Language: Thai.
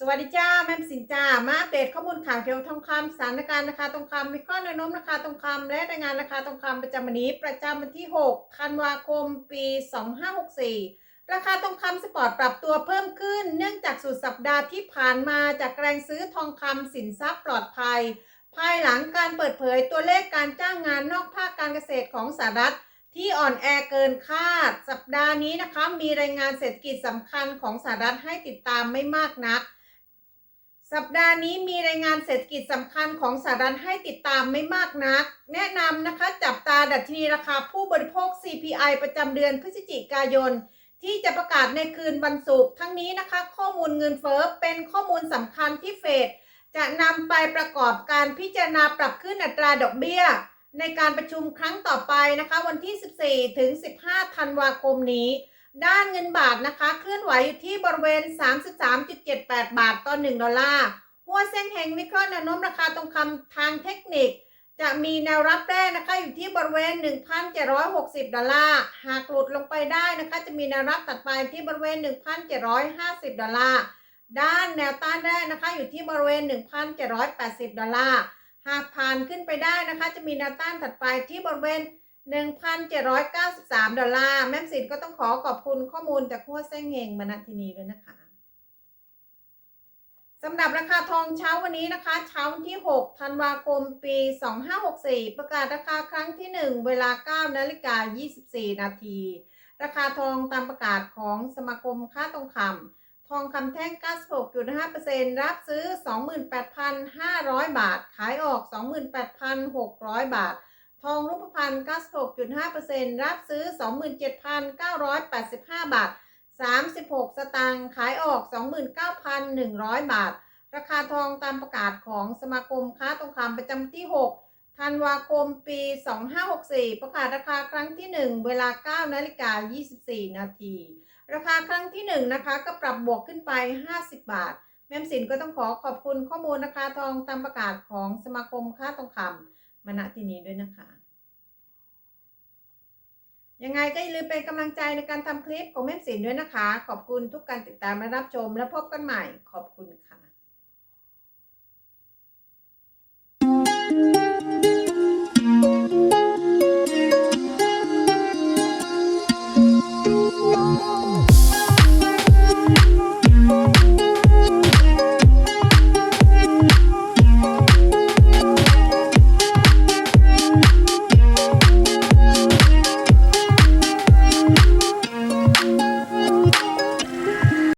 สวัสดีจ้าแม่สินจ้ามาอัปเดตข้อมูลข่าวเกี่ยวกับทองคำสถานการณ์ราคาทองคำวิเคราะห์แนวโน้มราคาทองคำและรายงานราคาทองคำประจำวันนี้ ประจำวันที่ 6 ธันวาคม ปี 2564 ราคาทองคำสปอร์ตปรับตัวเพิ่มขึ้น เนื่องจากสุดสัปดาห์ที่ผ่านมาจากแรงซื้อทองคำสินทรัพย์ปลอดภัย ภายหลังการเปิดเผยตัวเลขการจ้างงานนอกภาคการเกษตรของสหรัฐที่อ่อนแอเกินคาด สัปดาห์นี้นะคะมีรายงานเศรษฐกิจสำคัญของสหรัฐให้ติดตามไม่มากนัก สัปดาห์นี้มีรายงานเศรษฐกิจสำคัญของสหรัฐให้ติดตามไม่มากนัก แนะนำนะคะจับตาดัชนีราคาผู้บริโภค CPI ประจำเดือนพฤศจิกายน ที่จะประกาศในคืนวันศุกร์ทั้งนี้นะคะ ข้อมูลเงินเฟ้อเป็นข้อมูลสำคัญที่เฟดจะนำไปประกอบการพิจารณาปรับขึ้นอัตราดอกเบี้ย ในการประชุมครั้งต่อไปนะคะ วันที่ 14 ถึง 15 ธันวาคมนี้ ด้านเงินบาทนะคะ เคลื่อนไหวอยู่ที่บริเวณ 33.78 บาทต่อ 1 ดอลลาร์หัวเส้นแห่งวิเคราะห์แนวโน้มราคาทองคำทางเทคนิค จะมีแนวรับแรกนะคะอยู่ที่บริเวณ 1,760 ดอลลาร์ หากหลุดลงไปได้นะคะจะมีแนวรับตัดไปที่บริเวณ 1,750 ดอลลาร์ ด้านแนวต้านแรกนะคะอยู่ที่บริเวณ 1,780 ดอลลาร์ หากผ่านขึ้นไปได้นะคะจะมีแนวต้านถัดไปที่บริเวณ 1,793 ดอลลาร์ แม่สินก็ต้องขอขอบคุณข้อมูลจากหัวเส้งเฮงมาณที่นี้ด้วยนะคะสำหรับราคาทองเช้าวันนี้นะคะ เช้าที่ 6 ธันวาคม ปี 2564 ประกาศราคาครั้งที่ 1 เวลา 9 นาฬิกา 24 นาที ราคาทองตามประกาศของสมาคมค้าทองคำ ทองคำแท่ง 96.5%รับซื้อ 28,500 บาท ขายออก 28,600 บาท องรูปพรรณ96.5%รับซื้อ 27,985 บาท 36 สตางค์ขายออก 29,100 บาท ราคาทองตามประกาศของสมาคมค้าทองคำประจำที่ 6 ธันวาคมปี 2564 ประกาศราคาครั้งที่ 1 เวลา 9 นาฬิกา 24 นาที ราคาครั้งที่ 1 นะคะ ก็ปรับบวกขึ้นไป 50 บาท แม่มสินก็ต้องขอขอบคุณข้อมูลราคาทองตามประกาศของสมาคมค้าทองคำ มาณที่นี้ด้วยนะคะ ยังไงก็อย่าลืมเป็นกำลังใจในการทำคลิปของแม่สินด้วยนะคะ ขอบคุณทุกการติดตามและรับชม และพบกันใหม่ ขอบคุณค่ะ